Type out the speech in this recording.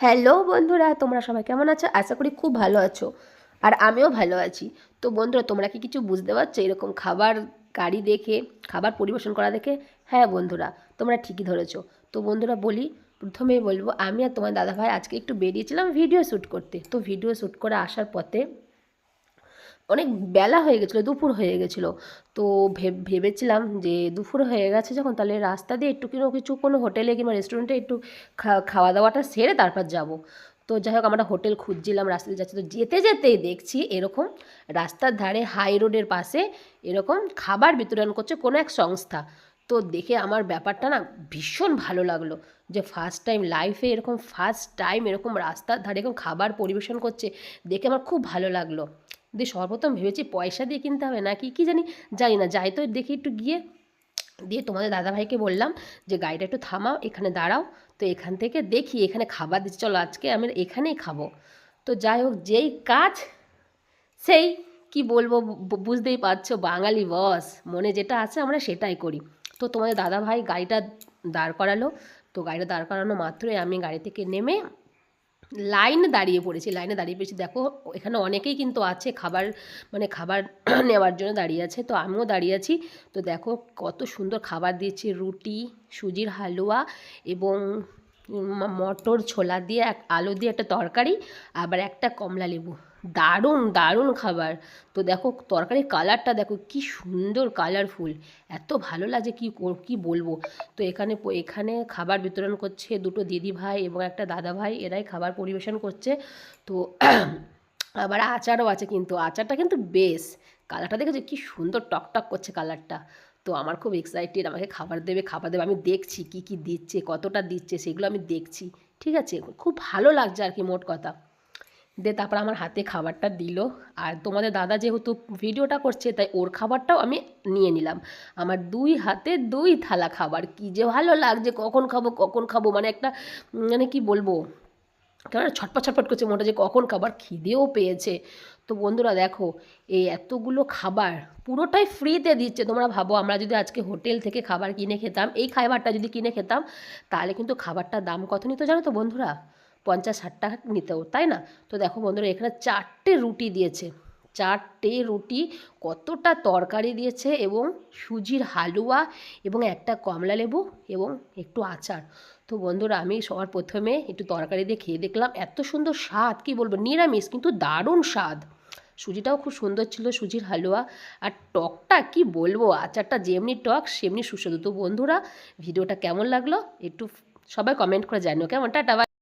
Hello বন্ধুরা, তোমরা সবাই কেমন আছো? আশা করি খুব ভালো আছো। আর আমিও ভালো আছি। তো বন্ধুরা, তোমরা কি কিছু বুঝতে পারছ? এরকম খাবার গাড়ি দেখে, খাবার পরিবেশন করা দেখে? হ্যাঁ বন্ধুরা, তোমরা ঠিকই ধরেছো। তো বন্ধুরা বলি, প্রথমেই বলব, আমি আর তোমার দাদাভাই আজকে একটু বেরিয়েছিলাম ভিডিও শ্যুট করতে। তো ভিডিও শ্যুট করে আসার পথে অনেক বেলা হয়ে গেছিল, দুপুর হয়ে গেছিল। তো ভেবেছিলাম যে দুপুর হয়ে গেছে যখন, তাহলে রাস্তা দিয়ে একটু কিনো কিছু কোনো হোটেলে কিংবা রেস্টুরেন্টে একটু খাওয়া দাওয়াটা সেরে তারপর যাব। তো যাই হোক, আমরা হোটেল খুঁজছিলাম, রাস্তা দিয়ে যাচ্ছি। তো যেতে যেতেই দেখছি এরকম রাস্তার ধারে হাই রোডের পাশে এরকম খাবার বিতরণ করছে কোনো এক সংস্থা। তো দেখে আমার ব্যাপারটা না ভীষণ ভালো লাগল যে ফার্স্ট টাইম লাইফে এরকম ফার্স্ট টাইম এরকম রাস্তার ধারে এরকম খাবার পরিবেশন করছে, দেখে আমার খুব ভালো লাগল। দিয়ে সর্বপ্রথম ভেবেছি পয়সা দিয়ে কিনতে হবে নাকি, কি জানি জানি না। যাই তো দেখি একটু গিয়ে, দিয়ে তোমাদের দাদাভাইকে বললাম যে, গাড়িটা একটু থামাও, এখানে দাঁড়াও। তো এখান থেকে দেখি এখানে খাবার দিচ্ছে। চলো আজকে আমি এখানেই খাব। তো যাই হোক, যেই কাজ, সেই, কি বলব বুঝতেই পারছ, বাঙালি বস। মনে যেটা আছে আমরা সেটাই করি। তো তোমাদের দাদাভাই গাড়িটা দাঁড় করালো। তো গাড়িটা দাঁড় করানো মাত্রই আমি গাড়ি থেকে নেমে লাইনে দাঁড়িয়ে পড়েছি, লাইনে দাঁড়িয়ে পড়েছি। দেখো, এখানে অনেকেই কিন্তু আছে খাবার মানে খাবার নেওয়ার জন্য দাঁড়িয়ে আছে, তো আমিও দাঁড়িয়ে আছি। তো দেখো, কত সুন্দর খাবার দিয়েছে, রুটি, সুজির হালুয়া এবং মটর ছোলা দিয়ে, এক আলু দিয়ে একটা তরকারি, আবার একটা কমলা লেবু। দারুণ দারুণ খাবার। তো দেখো, তরকারির কালারটা দেখো, কি সুন্দর কালারফুল এত ভালো লাগছে কি কি বলব? তো এখানে এখানে খাবার বিতরণ করছে দুটো দিদি ভাই এবং একটা দাদা ভাই, এরাই খাবার পরিবেশন করছে। তো আবার আচারও আছে কিন্তু, আচারটা কিন্তু বেশ। কালারটা দেখেছ? কি সুন্দর টকটক করছে কালারটা তো আমার খুব এক্সাইটেড আমাকে খাবার দেবে খাবার দেবে, আমি দেখছি কি কি দিচ্ছে, কতটা দিচ্ছে, সেগুলো আমি দেখছি। ঠিক আছে? খুব ভালো লাগছে আর কি, মোট কথা। দিয়ে তারপর আমার হাতে খাবারটা দিল। আর তোমাদের দাদা যেহেতু ভিডিওটা করছে, তাই ওর খাবারটাও আমি নিয়ে নিলাম। আমার দুই হাতে দুই থালা খাবার, কি যে ভালো লাগছে, কখন খাব কখন খাব মানে একটা মানে কি বলব কেন ছটপট ছটপট করছে মোটা যে কখন খাবার খিদেও পেয়েছে। তো বন্ধুরা দেখো, এই এতগুলো খাবার পুরোটাই ফ্রিতে দিচ্ছে। তোমরা ভাবো, আমরা যদি আজকে হোটেল থেকে খাবার কিনে খেতাম, এই খাবারটা যদি কিনে খেতাম, তাহলে কিন্তু খাবারটার দাম কত নিত জানো তো বন্ধুরা? পঞ্চাশ ষাট টাকা নিতেও, তাই না? তো দেখো বন্ধুরা, এখানে চারটে রুটি দিয়েছে। চারটে রুটি কতটা তরকারি দিয়েছে এবং সুজির হালুয়া এবং একটা কমলা লেবু এবং একটু আচার। তো বন্ধুরা, আমি সবার প্রথমে একটু তরকারি দিয়ে খেয়ে দেখলাম, এত সুন্দর স্বাদ, কি বলব? নিরামিষ, কিন্তু দারুণ স্বাদ। সুজিটাও খুব সুন্দর ছিল, সুজির হালুয়া। আর টকটা, কি বলব? আচারটা যেমনি টক, সেমনি সুস্বাদু। তো বন্ধুরা, ভিডিওটা কেমন লাগল? একটু সবাই কমেন্ট করে জানিও। কেমন? টাটা।